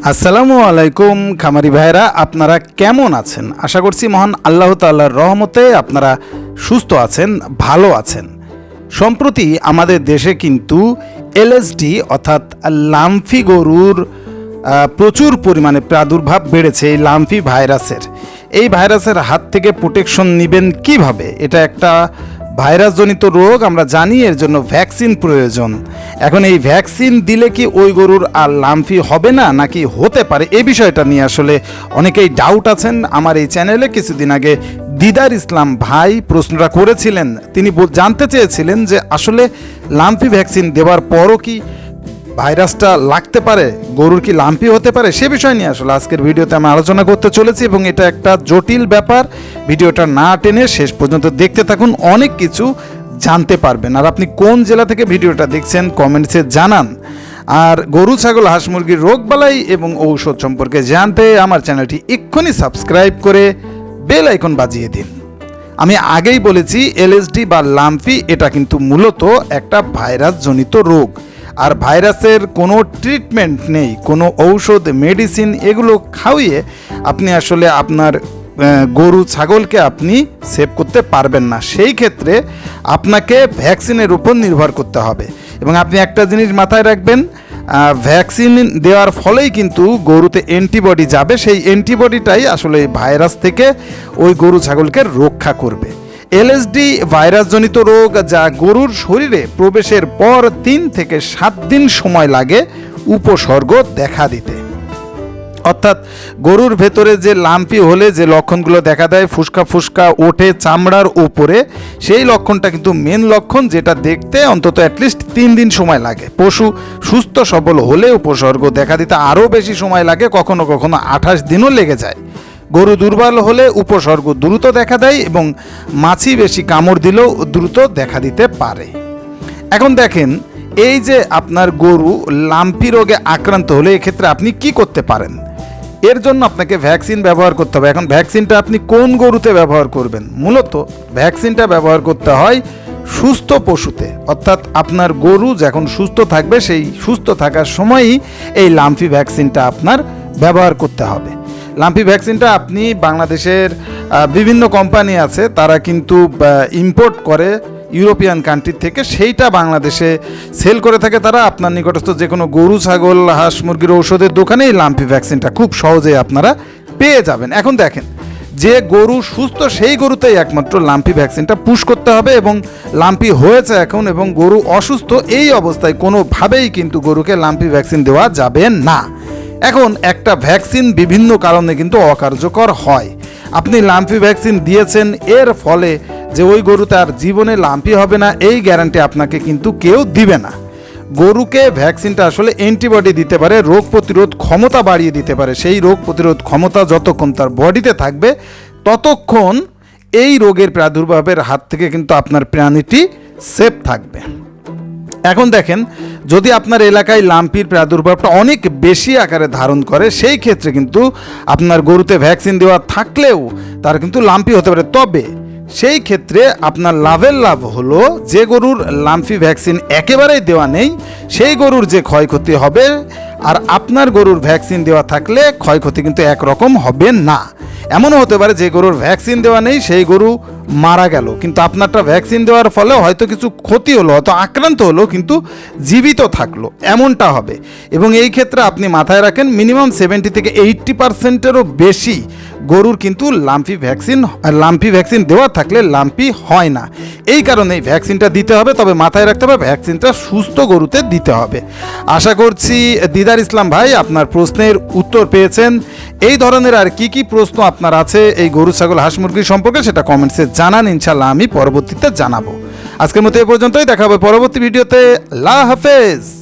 আসসালামু আলাইকুম, খামারি ভাইরা আপনারা কেমন আছেন? আশা করছি মহান আল্লাহ তাল্লাহর রহমতে আপনারা সুস্থ আছেন, ভালো আছেন। সম্প্রতি আমাদের দেশে কিন্তু এলএসডি অর্থাৎ লামফি গরুর প্রচুর পরিমাণে প্রাদুর্ভাব বেড়েছে এই লামফি ভাইরাসের। এই ভাইরাসের হাত থেকে প্রোটেকশন নেবেন কীভাবে? এটা একটা ভাইরাসজনিত রোগ আমরা জানি, এর জন্য ভ্যাকসিন প্রয়োজন। এখন এই ভ্যাকসিন দিলে কি ওই গরুর আর লামফি হবে না, নাকি হতে পারে? এ বিষয়টা নিয়ে আসলে অনেকেই ডাউট আছেন। আমার এই চ্যানেলে কিছুদিন আগে দিদার ইসলাম ভাই প্রশ্নটা করেছিলেন। তিনি জানতে চেয়েছিলেন যে আসলে লামফি ভ্যাকসিন দেওয়ার পরও কি ভাইরাসটা লাগতে পারে, গরুর কি লাম্পি হতে পারে, সে বিষয় নিয়ে আসলে আজকের ভিডিওতে আমি আলোচনা করতে চলেছি এবং এটা একটা জটিল ব্যাপার। ভিডিওটা না টেনে শেষ পর্যন্ত দেখতে থাকুন, অনেক কিছু জানতে পারবেন। আর আপনি কোন জেলা থেকে ভিডিওটা দেখছেন, কমেন্টসে জানান। আর গরু, ছাগল, হাঁস, মুরগির রোগবালাই এবং ঔষধ সম্পর্কে জানতে আমার চ্যানেলটি এক্ষুনি সাবস্ক্রাইব করে বেল আইকন বাজিয়ে দিন। আমি আগেই বলেছি, এলএসডি বা লাম্পি, এটা কিন্তু মূলত একটা ভাইরাসজনিত রোগ। আর ভাইরাসের কোনো ট্রিটমেন্ট নেই, কোনো ঔষধ মেডিসিন এগুলো খাওয়িয়ে আপনি আসলে আপনার গরু, ছাগলকে আপনি সেভ করতে পারবেন না। সেই ক্ষেত্রে আপনাকে ভ্যাকসিনের উপর নির্ভর করতে হবে। এবং আপনি একটা জিনিস মাথায় রাখবেন ভ্যাকসিন দেওয়ার ফলেই কিন্তু গরুতে অ্যান্টিবডি যাবে। সেই অ্যান্টিবডিটাই আসলে ভাইরাস থেকে ওই গরু, ছাগলকে রক্ষা করবে। এলএসডি ভাইরাসজনিত রোগ যা গরুর শরীরে প্রবেশের পর তিন থেকে সাত দিন সময় লাগে উপসর্গ দেখা দিতে। অর্থাৎ গরুর ভেতরে যে লাম্পি হলে যে লক্ষণগুলো দেখা দেয়, ফুসকা ফুসকা ওঠে চামড়ার উপরে, সেই লক্ষণটা কিন্তু মেন লক্ষণ যেটা দেখতে অন্তত অ্যাটলিস্ট তিন দিন সময় লাগে। পশু সুস্থ সবল হলে উপসর্গ দেখা দিতে আরও বেশি সময় লাগে, কখনো কখনো আঠাশ দিনও লেগে যায়। গরু দুর্বল হলে উপসর্গ দ্রুত দেখা দেয় এবং মাছি বেশি কামড় দিলেও দ্রুত দেখা দিতে পারে। এখন দেখেন, এই যে আপনার গরু লাম্পি রোগে আক্রান্ত হলে এক্ষেত্রে আপনি কি করতে পারেন? এর জন্য আপনাকে ভ্যাকসিন ব্যবহার করতে হবে। এখন ভ্যাকসিনটা আপনি কোন গরুতে ব্যবহার করবেন? মূলত ভ্যাকসিনটা ব্যবহার করতে হয় সুস্থ পশুতে। অর্থাৎ আপনার গরু যখন সুস্থ থাকবে, সেই সুস্থ থাকার সময়ই এই লাম্পি ভ্যাকসিনটা আপনার ব্যবহার করতে হবে। লাম্পি ভ্যাকসিনটা আপনি বাংলাদেশের বিভিন্ন কোম্পানি আছে, তারা কিন্তু ইম্পোর্ট করে ইউরোপিয়ান কান্ট্রি থেকে সেইটা বাংলাদেশে সেল করে থাকে তারা। আপনার নিকটস্থ যে কোনো গরু, ছাগল, হাঁস, মুরগির ঔষধের দোকানে এই লাম্পি ভ্যাকসিনটা খুব সহজেই আপনারা পেয়ে যাবেন। এখন দেখেন, যে গরু সুস্থ সেই গরুতেই একমাত্র লাম্পি ভ্যাকসিনটা পুশ করতে হবে এবং লাম্পি হয়েছে এখন এবং গরু অসুস্থ এই অবস্থায় কোনোভাবেই কিন্তু গরুকে লাম্পি ভ্যাকসিন দেওয়া যাবে না। এখন একটা ভ্যাকসিন বিভিন্ন কারণে কিন্তু অকার্যকর হয়। আপনি লাম্পি ভ্যাকসিন দিয়েছেন, এর ফলে যে ওই গরু তার জীবনে লাম্পি হবে না, এই গ্যারান্টি আপনাকে কিন্তু কেউ দিবে না। গরুকে ভ্যাকসিনটা আসলে অ্যান্টিবডি দিতে পারে, রোগ প্রতিরোধ ক্ষমতা বাড়িয়ে দিতে পারে। সেই রোগ প্রতিরোধ ক্ষমতা যতক্ষণ তার বডিতে থাকবে, ততক্ষণ এই রোগের প্রাদুর্ভাবের হাত থেকে কিন্তু আপনার প্রাণীটি সেফ থাকবে। এখন দেখেন, যদি আপনার এলাকায় লাম্পির প্রাদুর্ভাবটা অনেক বেশি আকারে ধারণ করে, সেই ক্ষেত্রে কিন্তু আপনার গরুতে ভ্যাকসিন দেওয়া থাকলেও তার কিন্তু লাম্পি হতে পারে। তবে সেই ক্ষেত্রে আপনার লাভের লাভ হলো, যে গরুর লাম্পি ভ্যাকসিন একেবারেই দেওয়া নেই, সেই গরুর যে ক্ষয়ক্ষতি হবে, আর আপনার গরুর ভ্যাকসিন দেওয়া থাকলে ক্ষয়ক্ষতি কিন্তু একরকম হবে না। এমনও হতে পারে যে গরুর ভ্যাকসিন দেওয়া নেই, সেই গরু মারা গেল। কিন্তু আপনারটা ভ্যাকসিন দেওয়ার ফলে হয়তো কিছু ক্ষতি হলো, হয়তো আক্রান্ত হলো, কিন্তু জীবিত থাকল। এমনটা হবে। এবং এই ক্ষেত্রে আপনি মাথায় রাখেন মিনিমাম সেভেন্টি থেকে এইট্টি পার্সেন্টেরও বেশি গরুর কিন্তু লাম্পি ভ্যাকসিন লাম্পি ভ্যাকসিন দেওয়া থাকলে লাম্পি হয় না। এই কারণে ভ্যাকসিনটা দিতে হবে, তবে মাথায় রাখতে হবে ভ্যাকসিনটা সুস্থ গরুতে দিতে হবে। আশা করছি দিদার ইসলাম ভাই আপনার প্রশ্নের উত্তর পেয়েছেন। এই ধরনের আর কি কি প্রশ্ন আপনার আছে এই গরু, ছাগল, হাঁস মুরগি সম্পর্কে সেটা কমেন্টসে জানান ইনশাল্লাহ আমি পরবর্তীতে জানাব। আজকের মতো এ পর্যন্তই, দেখা হবে পরবর্তী ভিডিওতে। আল্লাহ হাফেজ!